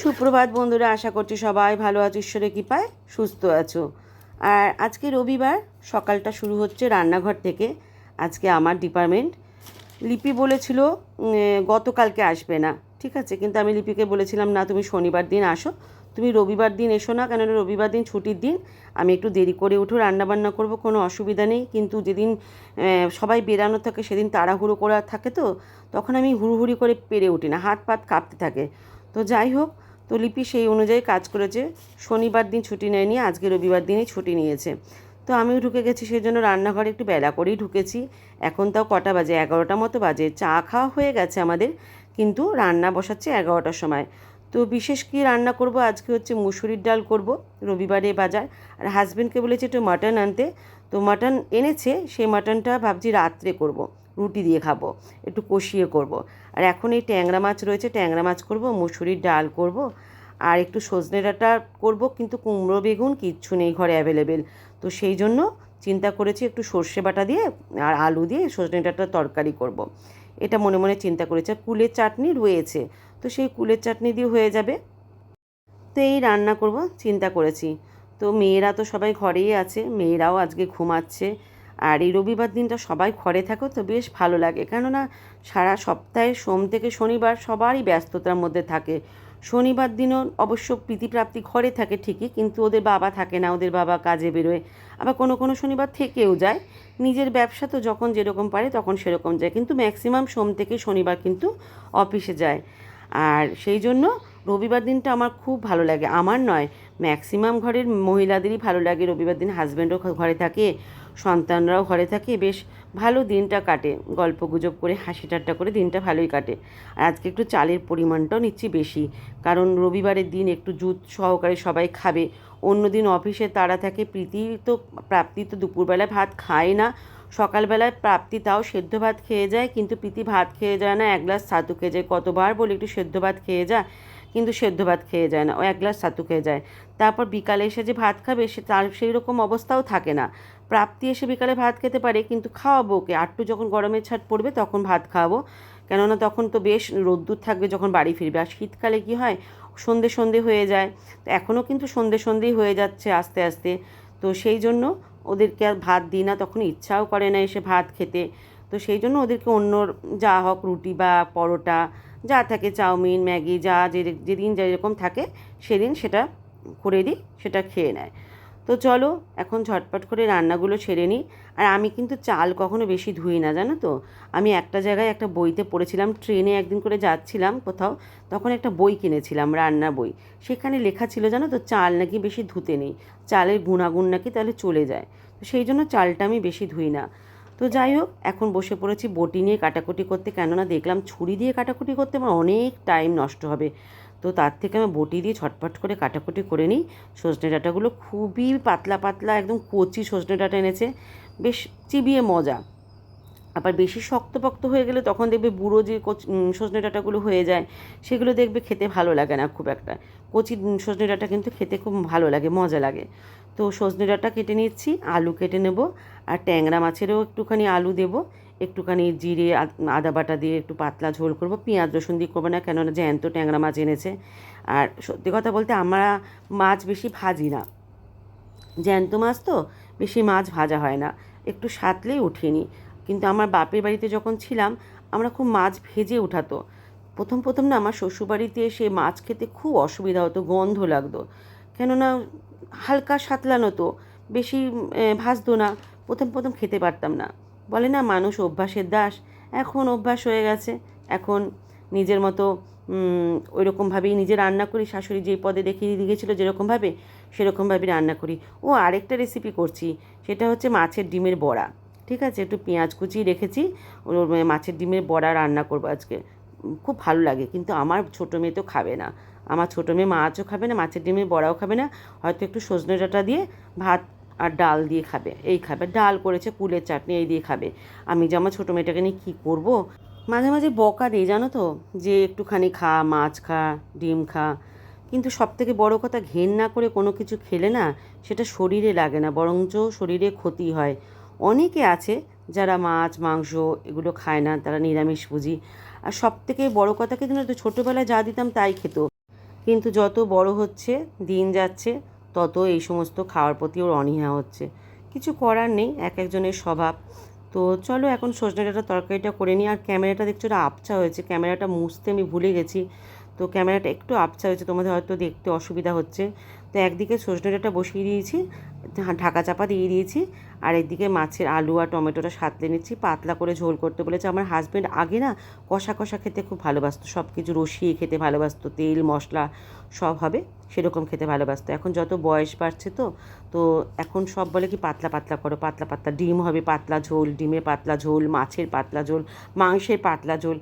সুপ্রভাত বন্ধুরা, আশা করছি সবাই ভালো আছো, ঈশ্বরের কৃপায় সুস্থ আছো। আর আজকে রবিবার, সকালটা শুরু হচ্ছে রান্নাঘর থেকে। আজকে আমার ডিপার্টমেন্ট লিপি বলেছিল গতকালকে আসবে না, ঠিক আছে? কিন্তু আমি লিপিকে বলেছিলাম, না, তুমি শনিবার দিন আসো। তুমি রবিবার দিন এসো না, কেননা রবিবার দিন ছুটির দিন। আমি একটু দেরি করে উঠেও রান্নাবান্না করব, কোনো অসুবিধা নেই। কিন্তু যেদিন সবাই বেরানো থাকে, সেদিন তাড়াহুড়ো করা থাকে তো, তখন আমি হুড়ুহুড়ি করে পেরে উঠি না হাত পাত কাঁপতে থাকে। তো যাই হোক তো লিপি সেই অনুযায়ী কাজ করেছে। শনিবার দিন ছুটি নেয়নি, আজকে রবিবার দিনই ছুটি নিয়েছে। তো আমিও ঢুকে গেছি, সেই জন্য রান্নাঘরে একটু বেলা করেই ঢুকেছি। এখন তাও কটা বাজে? এগারোটা মতো বাজে। চা খাওয়া হয়ে গেছে আমাদের, কিন্তু রান্না বসাচ্ছে এগারোটার সময়। তো বিশেষ কি রান্না করব? আজকে হচ্ছে মুসুরির ডাল করব, রবিবারে বাজার। আর হাজব্যান্ডকে বলেছি একটু মাটন আনতে। তো মাটন এনেছে, সেই মাটনটা ভাবছি রাত্রে করব। রুটি দিয়ে খাব, একটু কষিয়ে করব। আর এখন এই ট্যাংরা মাছ রয়েছে, ট্যাংরা মাছ করব, মুসুরির ডাল করব। আর একটু সজনে ডাঁটা করব, কিন্তু কুমড়ো, বেগুন কিচ্ছু নেই ঘরে অ্যাভেলেবেল তো সেই জন্য চিন্তা করেছি একটু সর্ষে বাটা দিয়ে আর আলু দিয়ে সজনে ডাঁটার তরকারি করব। এটা মনে মনে চিন্তা করেছি, আর কুলের চাটনি রয়েছে, তো সেই কুলের চাটনি দিয়ে হয়ে যাবে। তো এই রান্না করব, চিন্তা করেছি। তো মেয়েরা তো সবাই ঘরেই আছে, মেয়েরাও আজকে ঘুমাচ্ছে। আর এই রবিবার দিনটা সবাই ঘরে থাকো তো বেশ ভালো লাগে। কেননা সারা সপ্তাহে সোম থেকে শনিবার সবারই ব্যস্ততার মধ্যে থাকে। শনিবার দিনও অবশ্য প্রীতিপ্রাপ্তি ঘরে থাকে ঠিকই, কিন্তু ওদের বাবা থাকে না, ওদের বাবা কাজে বেরোয়। আবার কোনো কোনো শনিবার থেকেও যায়। নিজের ব্যবসা তো যখন যেরকম পারে তখন সেরকম যায়, কিন্তু ম্যাক্সিমাম সোম থেকে শনিবার কিন্তু অফিসে যায়। আর সেই জন্য রবিবার দিনটা আমার খুব ভালো লাগে। আমার নয়, ম্যাক্সিমাম ঘরের মহিলাদেরই ভালো লাগে। রবিবার দিন হাজব্যান্ডও ঘরে থাকে। সন্তানরাও ঘরে থাকে, বেশ ভালো দিনটা কাটে। গল্প গুজব করে, হাসি ঠাট্টা করে দিনটা ভালোই কাটে। আর আজকে একটু চালের পরিমাণটাও নিচ্ছি বেশি। কারণ রবিবারের দিন একটু জুত সহকারে সবাই খাবে। অন্য দিন অফিসে তারা থাকে, প্রীতি তো, প্রাপ্তি তো দুপুরবেলায় ভাত খায় না। সকালবেলায় প্রাপ্তি তাও সেদ্ধ ভাত খেয়ে যায়, কিন্তু প্রীতি ভাত খেয়ে যায় না। এক গ্লাস ছাতু খেয়ে যায়। কতবার বলি একটু সেদ্ধ ভাত খেয়ে যা। কিন্তু সেদ্ধ ভাত খেয়ে যায় না, ও এক গ্লাস ছাতু খেয়ে যায়। তারপর বিকালে এসে যে ভাত খাবে, সে তার সেই রকম অবস্থাও থাকে না। প্রাপ্তি এসে বিকালে ভাত খেতে পারে, কিন্তু খাওয়াবো ওকে। আটটু যখন গরমের ছাট পড়বে, তখন ভাত খাওয়াবো। কেননা তখন তো বেশ রোদ্দুর থাকবে যখন বাড়ি ফিরবে। আর শীতকালে কি হয়, সন্ধে সন্ধে হয়ে যায়। তো এখনও কিন্তু সন্ধে সন্ধেই হয়ে যাচ্ছে আস্তে আস্তে। তো সেই জন্য ওদেরকে আর ভাত দিই না, তখন ইচ্ছাও করে না এসে ভাত খেতে। তো সেই জন্য ওদেরকে অন্য যা হোক, রুটি বা পরোটা যা থাকে, চাউমিন, ম্যাগি, যা যে যেদিন যেরকম থাকে, সেদিন সেটা করে দিই, সেটা খেয়ে নেয়। তো চলো, এখন ঝটপট করে রান্নাগুলো সেরে নিই। আর আমি কিন্তু চাল কখনো বেশি ধুই না, জানো তো? আমি একটা জায়গায় একটা বইতে পড়েছিলাম, ট্রেনে একদিন করে যাচ্ছিলাম কোথাও, তখন একটা বই কিনেছিলাম রান্না বই। সেখানে লেখা ছিল, জানো তো, চাল নাকি বেশি ধুতে নেই, চালের গুণাগুণ নাকি তাহলে চলে যায়। তো সেই জন্য চালটা আমি বেশি ধুই না। তো যাই হোক, এখন বসে পড়েছি বটি নিয়ে কাটাকুটি করতে। কেননা দেখলাম ছুরি দিয়ে কাটাকুটি করতে আমার অনেক টাইম নষ্ট হবে। তো তার থেকে আমি বটি দিয়ে ছটফট করে কাটাকুটি করে নিই। সজনে ডাঁটাগুলো খুবই পাতলা পাতলা, একদম কচি সজনে ডাঁটা এনেছে। বেশ চিবিয়ে মজা। আবার বেশি শক্তপক্ত হয়ে গেলে তখন দেখবে বুড়ো যে সজনে ডাঁটাগুলো হয়ে যায়, সেগুলো দেখবে খেতে ভালো লাগে না খুব একটা। কচি সজনে ডাঁটা কিন্তু খেতে খুব ভালো লাগে, মজা লাগে। তো সজনে ডাঁটা কেটে নিচ্ছি, আলু কেটে নেব, আর ট্যাংরা মাছেরও একটুখানি আলু দেব, একটুখানি জিরে, আদা বাটা দিয়ে একটু পাতলা ঝোল করব, পেঁয়াজ রসুন দিয়ে করব না, কেননা জ্যান্ত ট্যাংরা মাছ এনেছে। আর সত্যি কথা বলতে আমরা মাছ বেশি ভাজি না। জ্যান্ত মাছ তো বেশি মাছ ভাজা হয় না, একটু সাতলেই উঠিয়ে নিই কিন্তু আমার বাপের বাড়িতে যখন ছিলাম, আমরা খুব মাছ ভেজে উঠাতো। প্রথম প্রথম না আমার শ্বশুরবাড়িতে এসে মাছ খেতে খুব অসুবিধা হতো, গন্ধ লাগতো। কেননা হালকা সাতলানো তো, বেশি ভাজতো না, প্রথম প্রথম খেতে পারতাম না। বলে না, মানুষ অভ্যাসের দাস, এখন অভ্যাস হয়ে গেছে। এখন নিজের মতো ওই রকমভাবেই নিজে রান্না করি। শাশুড়ি যেই পদে দেখিয়ে দিয়ে গেছিল যেরকমভাবে সেরকমভাবে রান্না করি। ও আরেকটা রেসিপি করছি, সেটা হচ্ছে মাছের ডিমের বড়া। ঠিক আছে, একটু পেঁয়াজ কুচি রেখেছি। ওর মাছের ডিমের বড়া রান্না করব আজকে। খুব ভালো লাগে, কিন্তু আমার ছোটো মেয়ে তো খাবে না। আমার ছোটো মেয়ে মাছও খাবে না, মাছের ডিমের বড়াও খাবে না। হয়তো একটু সজনে ডাঁটা দিয়ে ভাত আর ডাল দিয়ে খাবে। এই খাবে। ডাল করেছে কুলের চাটনি এই দিয়ে খাবে। আমি যে আমার ছোটো মেয়েটাকে নিয়ে কী করব? মাঝে মাঝে বকা দিই, জানো তো? যে একটুখানি খা, মাছ খা, ডিম খা। কিন্তু সব থেকে বড়ো কথা ঘেন না করে কোনো কিছু খেলে না, সেটা শরীরে লাগে না, বরঞ্চ শরীরে ক্ষতি হয়। অনেকে আছে যারা মাছ, মাংস এগুলো খায় না, তারা নিরামিষ বুঝি। আর সব থেকে বড় কথা কি জানো তো, ছোটোবেলায় যা দিতাম তাই খেত। কিন্তু যত বড় হচ্ছে, দিন যাচ্ছে, তত এই সমস্ত খাওয়ার প্রতি ওর অনীহা হচ্ছে। কিছু করার নেই, এক একজনের স্বভাব। তো চলো এখন সজনে ডাঁটা তরকারিটা করে নিই। আর ক্যামেরাটা দেখছ, ওটা আপচা হয়েছে। ক্যামেরাটা মুছতে আমি ভুলে গেছি। তো ক্যামেরাটা একটু আপচা হয়েছে, তোমাদের হয়তো দেখতে অসুবিধা হচ্ছে। তো একদিকে সজনে ডাঁটা বসিয়ে দিয়েছি ঢাকা চাপা দিয়ে দিয়েছি, আর একদিকে মাছের আলু আর টমেটোটা সাতলে নিচ্ছি, পাতলা করে ঝোল করতে বলেছে। আমার হাজব্যান্ড আগে না কষা কষা খেতে খুব ভালোবাসতো সব কিছু রসিয়ে খেতে ভালোবাসতো, তেল, মশলা সব হবে সেরকম খেতে ভালোবাসতো। এখন যত বয়স বাড়ছে তো তো এখন সব বলে কি পাতলা পাতলা করো, পাতলা পাতলা ডিম হবে, পাতলা ঝোল, ডিমের পাতলা ঝোল, মাছের পাতলা ঝোল, মাংসের পাতলা ঝোল।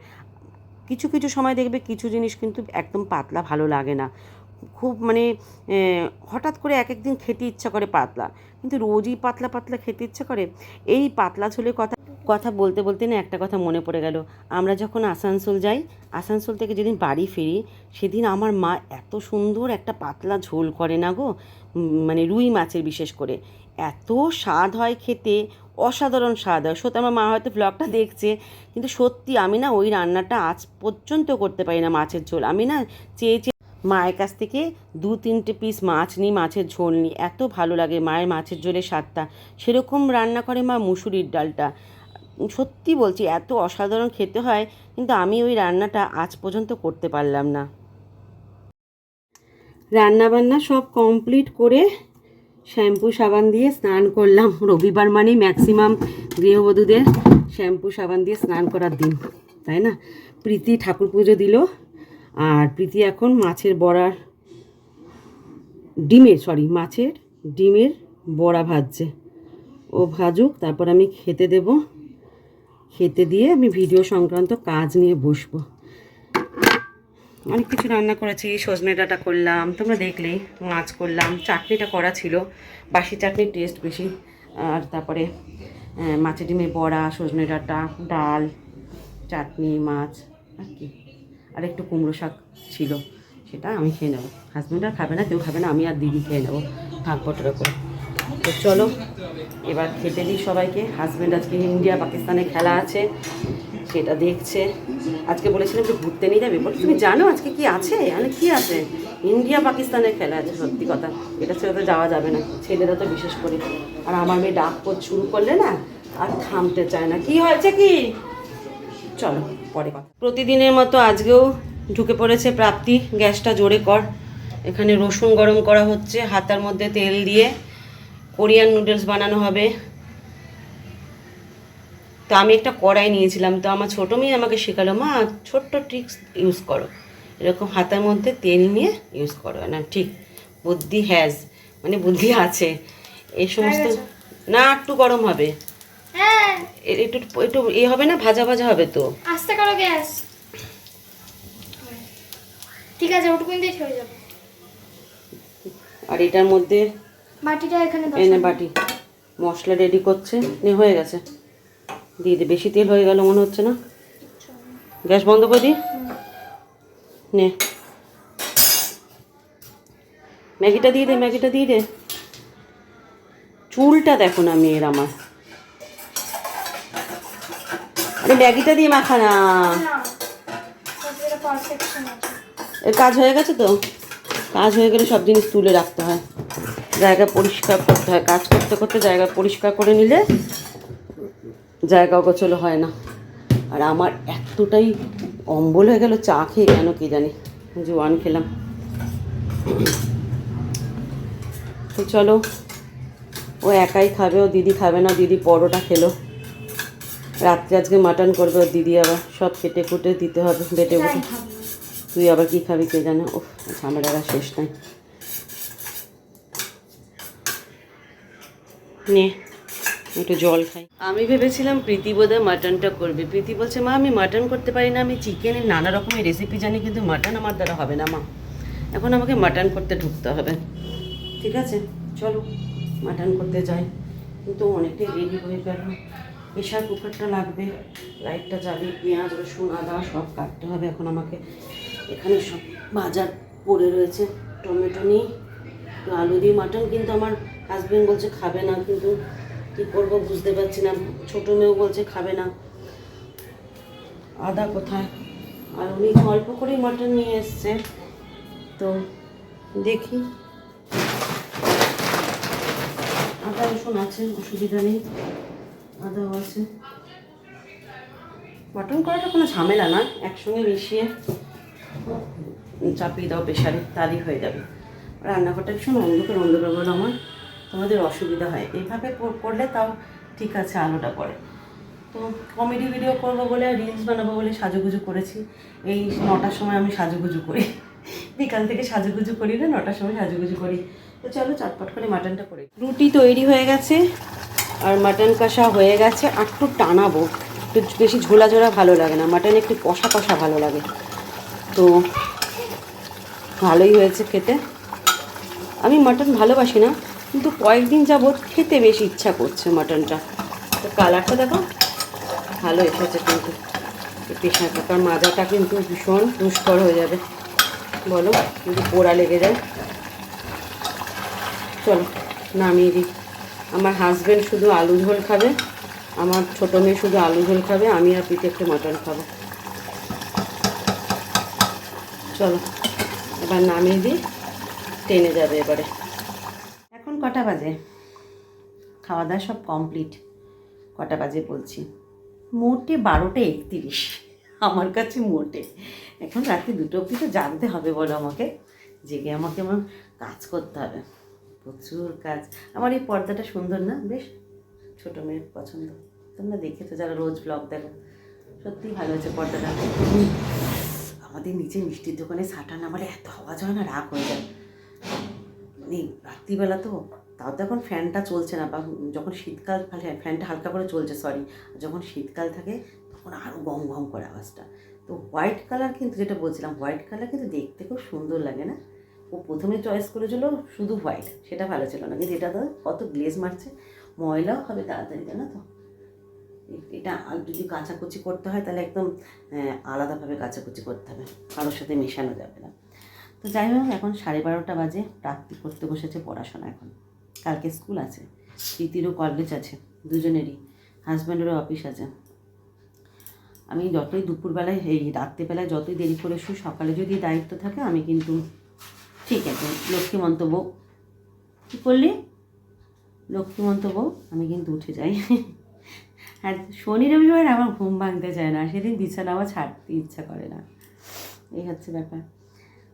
কিছু কিছু সময় দেখবে কিছু জিনিস কিন্তু একদম পাতলা ভালো লাগে না। খুব মানে হঠাৎ করে এক একদিন খেতে ইচ্ছা করে পাতলা। কিন্তু রোজই পাতলা পাতলা খেতে ইচ্ছা করে? এই পাতলা ঝোলের কথা কথা বলতে বলতে না একটা কথা মনে পড়ে গেল। আমরা যখন আসানসোল যাই, আসানসোল থেকে যেদিন বাড়ি ফিরি, সেদিন আমার মা এত সুন্দর একটা পাতলা ঝোল করে না গো মানে রুই মাছের বিশেষ করে। এত স্বাদ হয় খেতে অসাধারণ স্বাদ হয়। সত্যি আমার মা হয়তো ব্লগটা দেখছে, কিন্তু সত্যি আমি না ওই রান্নাটা আজ পর্যন্ত করতে পারি না মাছের ঝোল। আমি না চেয়ে চেয়ে মায়ের কাছ থেকে দু তিনটে পিস মাছ নিই, মাছের ঝোল নিই। এত ভালো লাগে মায়ের মাছের ঝোলের স্বাদটা। সেরকম রান্না করে মা মুসুরির ডালটা। সত্যি বলছি, এত অসাধারণ খেতে হয়, কিন্তু আমি ওই রান্নাটা আজ পর্যন্ত করতে পারলাম না। রান্নাবান্না সব কমপ্লিট করে শ্যাম্পু সাবান দিয়ে স্নান করলাম। রবিবার মানেই ম্যাক্সিমাম গৃহবধূদের শ্যাম্পু সাবান দিয়ে স্নান করার দিন, তাই না? প্রীতি ঠাকুর পুজো দিল, আর প্রীতি এখন মাছের বড়ার ডিমের সরি মাছের ডিমের বড়া ভাজছে। ও ভাজুক, তারপর আমি খেতে দেব। খেতে দিয়ে আমি ভিডিও সংক্রান্ত কাজ নিয়ে বসবো। অনেক কিছু রান্না করেছি, সজনে ডাঁটা করলাম, তোমরা দেখলে, মাছ করলাম, চাটনিটা করা ছিল, বাসি চাটনির টেস্ট বেশি, আর তারপরে মাছের ডিমের বড়া, সজনে ডাঁটা, ডাল, চাটনি, মাছ, আর কি, আর একটু কুমড়ো শাক ছিল, সেটা আমি খেয়ে নেব। হাজব্যান্ড আর খাবে না, কেউ খাবে না, আমি আর দিদি খেয়ে নেব, ভাগ বটরা করে। তো চলো, এবার খেতে দিই সবাইকে হাজব্যান্ড আজকে ইন্ডিয়া, পাকিস্তানে খেলা আছে সেটা দেখছে। আজকে বলেছিলাম একটু ঘুরতে নিয়ে যাবে। বলে তুমি জানো আজকে কি আছে? মানে কি আছে? ইন্ডিয়া, পাকিস্তানের খেলা আছে, সত্যি কথা। এটা ছেড়ে তো যাওয়া যাবে না। ছেলেরা তো বিশেষ করে। আর আমার মেয়ে ডাক শুরু করলে না, আর থামতে চায় না। কি হয়েছে কি? চলো, পরে কথা। প্রতিদিনের মতো আজকেও ঢুকে পড়েছে প্রাপ্তি। গ্যাসটা জোরে কর। এখানে রসুন গরম করা হচ্ছে। হাতার মধ্যে তেল দিয়ে। কোরিয়ান নুডলস বানানো হবে। তো আমি একটা কড়াই নিয়েছিলাম তো আমার ছোটো মেয়ে আমাকে শেখালো মা ছোট্ট ট্রিক্স ইউজ করো। এরকম হাতের মধ্যে তেল নিয়ে ইউজ করো। না ঠিক বুদ্ধি হ্যাজ মানে বুদ্ধি আছে। এই সমস্ত না একটু গরম হবে। হ্যাঁ। একটু একটু এ হবে না ভাজা ভাজা হবে তো। আস্তে করো গ্যাস। ঠিক আছে ওটুকুন দিয়ে ছেড়ে যাব। আর এটার মধ্যে বাটিটা এখানে এনে বাটি মশলা রেডি করছে। নে হয়ে গেছে। দিয়ে দে, বেশি তেল হয়ে গেল মনে হচ্ছে না? গ্যাস বন্ধ করে দি। নে। ম্যাগিটা দিয়ে দে, ম্যাগিটা দিয়ে দে। চুলটা দেখো না মেয়ের আমার। আরে ম্যাগিটা দিয়ে মাখা না। এর কাজ হয়ে গেছে তো? কাজ হয়ে গেলে সব জিনিস তুলে রাখতে হয়। জায়গা পরিষ্কার করতে হয়। কাজ করতে করতে জায়গা পরিষ্কার করে নিলে জায়গা অগোছলো হয় না। আর আমার এতটাই অম্বল হয়ে গেল, চা খেয়ে কেন কি জানি? জোয়ান খেলাম। তো চলো, ও একাই খাবে, ও দিদি খাবে না, দিদি পরোটা খেলো। রাত্রে আজকে মাটন করবে ওর দিদি আবার, সব কেটে কুটে দিতে হবে, বেটে বুটে তুই আবার কি খাবি কে জানে? ও ঝামেলাটা শেষ নাই। নে। একটু জল খাই। আমি ভেবেছিলাম প্রীতি বোধহয় মাটনটা করবে। প্রীতি বলছে, মা, আমি মাটন করতে পারি না, আমি চিকেনের নানা রকমের রেসিপি জানি, কিন্তু মাটন আমার দ্বারা হবে না, মা। এখন আমাকে মাটন করতে ঢুকতে হবে। ঠিক আছে, চলো, মাটন করতে যাই। কিন্তু অনেকটাই রেডি হয়ে গেল। প্রেশার কুকারটা লাগবে, লাইটটা জ্বালিয়ে পেঁয়াজ, রসুন, আদা সব কাটতে হবে এখন আমাকে। এখানে সব বাজার পড়ে রয়েছে, টমেটো নিই আলু দিয়ে মাটন, কিন্তু আমার হাজবেন্ড বলছে খাবে না, কিন্তু কী করব বুঝতে পারছি না। ছোটো মেয়েও বলছে খাবে না। আদা কোথায়? আর উনি অল্প করেই মাটন নিয়ে এসছে। তো দেখি। আদা রসুন আছে, অসুবিধা নেই। আদাও আছে। মাটন করাটা কোনো ঝামেলা না, একসঙ্গে মিশিয়ে চাপিয়ে দাও প্রেশারে তারই হয়ে যাবে। রান্নাঘরটা ভীষণ অন্ধকার অন্ধকার বলে আমার। তোমাদের অসুবিধা হয়। এইভাবে কর- করলে তাও ঠিক আছে, আলোটা পড়ে। তো কমেডি ভিডিও করব বলে রিলস বানাবো বলে সাজুগুজু করেছি। এই নটার সময় আমি সাজুগুজু করি। বিকাল থেকে সাজুগুজু করি না, নটার সময় সাজুগুজু করি। তো চলো চটপট করে মাটনটা করে রুটি তৈরি হয়ে গেছে আর মাটন কষা হয়ে গেছে। আর একটু টানাবো। একটু বেশি ঝোলা ঝোলা ভালো লাগে না। মাটন একটু কষা কষা ভালো লাগে। তো ভালোই হয়েছে খেতে। আমি মাটন ভালোবাসি না। কিন্তু কয়েকদিন যাবৎ খেতে বেশি ইচ্ছা করছে মাটনটা। তো কালারটা দেখো, ভালো এসেছে কিন্তু। প্রেশার কুকার মাজাটা কিন্তু ভীষণ দুষ্কর হয়ে যাবে। বলো, কিন্তু পোড়া লেগে যায়। চলো, নামিয়ে দিই। আমার হাজব্যান্ড শুধু আলু ঝোল খাবে, আমার ছোটো মেয়ে শুধু আলু ঝোল খাবে, আমি আর পিঠে একটু মটন খাব। চলো, এবার নামিয়ে দিই, টেনে যাবে এবারে। কটা বাজে? খাওয়া দাওয়া সব কমপ্লিট কটা বাজে বলছি? মোটে বারোটা একত্রিশ। আমার কাছে মোটে। এখন রাত্রি দুটো অবধি তো জানতে হবে, বলো আমাকে। জেগে আমাকে আমার কাজ করতে হবে। প্রচুর কাজ। আমার এই পর্দাটা সুন্দর না? বেশ, ছোটো মেয়ের পছন্দ। তোমরা দেখেছ যারা রোজ ব্লগ দেখো, সত্যিই ভালো হয়েছে পর্দাটা। আমাদের নিচে মিষ্টির দোকানে সাটা আমার এত আওয়াজ হয় না, রাগ হয়ে যায়। মানে রাত্রিবেলা তো, তাও তো এখন ফ্যানটা চলছে না, বা যখন শীতকাল ফ্যান- ফ্যানটা হালকা করে চলছে সরি যখন শীতকাল থাকে, তখন আরও গম গম করে আওয়াজটা। তো হোয়াইট কালার কিন্তু যেটা বলছিলাম হোয়াইট কালার কিন্তু দেখতে খুব সুন্দর লাগে না? ও প্রথমে চয়েস করেছিল শুধু হোয়াইট সেটা ভালো ছিল না, কিন্তু এটা তো কত গ্লেজ মারছে ময়লাও হবে তাড়াতাড়ি জানো তো? এটা আর যদি কাচাকুচি করতে হয়, তাহলে একদম আলাদাভাবে কাচাকুচি করতে হবে, কারোর সাথে মেশানো যাবে না। তো যাই হোক, এখন সাড়ে বারোটা বাজে। প্রাপ্তি করতে বসেছে পড়াশোনা এখন। কালকে স্কুল আছে। প্রীতিরও কলেজ আছে। দুজনেরই। হাজব্যান্ডেরও অফিস আছে। আমি যতই দুপুরবেলায়, এই রাত্রিবেলায় যতই দেরি করে শুই, সকালে যদি দায়িত্ব থাকে, আমি কিন্তু ঠিক আছে। লক্ষ্মী মন্তব্য কী করলি? লক্ষ্মী মন্তব্য, আমি কিন্তু উঠে যাই। আর শনি রবিবার আমার ঘুম ভাঙতে চায় না। সেদিন বিছানা আমার ছাড়তে ইচ্ছা করে না। এই হচ্ছে ব্যাপার।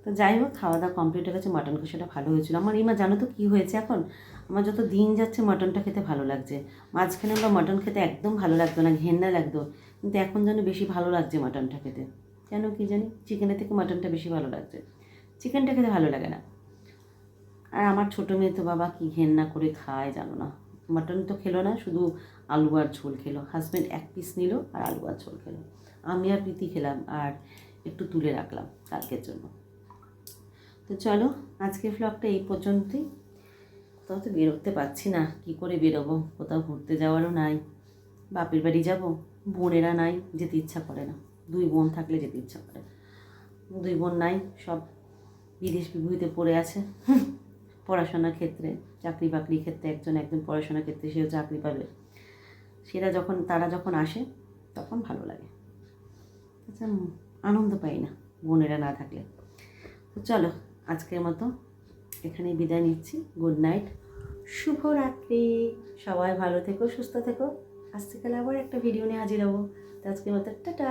তো যাই হোক খাওয়া দাওয়া কমপ্লিট হয়ে গেছে মাটন কষাটা ভালো হয়েছিল। আমার ইমা, জানো তো কী হয়েছে এখন? আমার যত দিন যাচ্ছে মাটনটা খেতে ভালো লাগছে। মাঝখানে আমরা মাটন খেতে একদম ভালো লাগতো না, ঘেন্না লাগতো। কিন্তু এখন যেন বেশি ভালো লাগছে মাটনটা খেতে। কেন কি জানি? চিকেনের থেকে মাটনটা বেশি ভালো লাগছে। চিকেনটা খেতে ভালো লাগে না। আর আমার ছোটো মেয়ে তো বাবা কি ঘেন্না করে খায় জানো না। মাটন তো খেলো না, শুধু আলু আর ঝোল খেলো। হাজব্যান্ড এক পিস নিল আর আলু আর ঝোল খেলো। আমি আর প্রীতি খেলাম আর একটু তুলে রাখলাম কালকের জন্য। তো চলো, আজকের ব্লগটা এই পর্যন্তই। কোথাও তো বেরোতে পারছি না, কি করে বেরোবো? কোথাও ঘুরতে যাওয়ারও নাই, বাপের বাড়ি যাব, বোনেরা নাই, যেতে ইচ্ছা করে না। দুই বোন থাকলে যেতে ইচ্ছা করে দুই বোন নাই, সব বিদেশ বিভূতিতে পড়ে আছে। পড়াশোনার ক্ষেত্রে, চাকরি বাকরির ক্ষেত্রে একজন একজন পড়াশোনার ক্ষেত্রে সেও চাকরি পাবে। সেটা যখন, তারা যখন আসে, তখন ভালো লাগে। আচ্ছা আনন্দ পাই না, বোনেরা না থাকলে। তো চলো আজকের মতো এখানে বিদায় নিচ্ছি। Good night. শুভ রাত্রি সবাই ভালো থেকো, সুস্থ থেকো। আজ থেকে আবার একটা ভিডিও নিয়ে হাজির হব। আজকের মতো, টাটা।